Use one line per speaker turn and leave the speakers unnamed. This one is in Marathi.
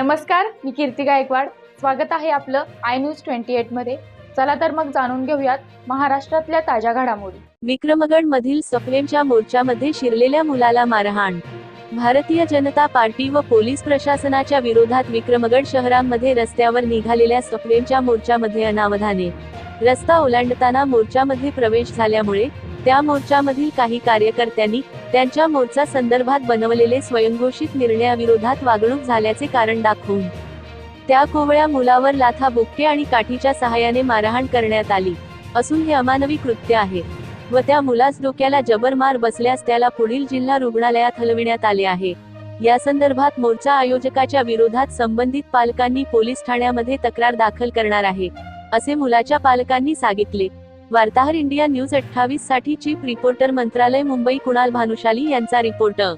नमस्कार मी कीर्ती गायकवाड. स्वागत आहे आपलं आय न्यूज ट्वेंटी एटमध्ये. चला तर मग जाणून घेऊयात महाराष्ट्रातल्या ताज्या घडामोडी.
विक्रमगड मधील सफेमच्या मोर्चामध्ये शिरलेल्या मुलाला मारहाण. भारतीय जनता पार्टी व पोलीस प्रशासनाच्या विरोधात विक्रमगड शहरामध्ये रस्त्यावर निघालेल्या सफरेमच्या मोर्चामध्ये अनावधाने. रस्ता ओलांडताना मोर्चामध्ये प्रवेश झाल्यामुळे त्या मोर्चामधील काही कार्यकर्त्यांनी त्यांच्या मोर्चा संदर्भात बनवलेले स्वयंघोषित निर्णयाविरोधात वागणूक झाल्याचे कारण दाखवून त्या कोवळ्या मुलावर लाथा बुक्के आणि काठीच्या सहाय्याने मारहाण करण्यात आली असून हे अमानवी कृत्य आहे व त्या मुलास डोक्याला जबर मार बसल्यास त्याला पुढील जिल्हा रुग्णालयात हलविण्यात आले आहे. या संदर्भात मोर्चा आयोजकाच्या विरोधात संबंधित पालकांनी पोलीस ठाण्यामध्ये तक्रार दाखल करणार आहे असे मुलाच्या पालकांनी सांगितले. वार्ताहर इंडिया न्यूज अठ्ठावीससाठी चीफ रिपोर्टर मंत्रालय मुंबई कुणाल भानुशाली यांचा रिपोर्टर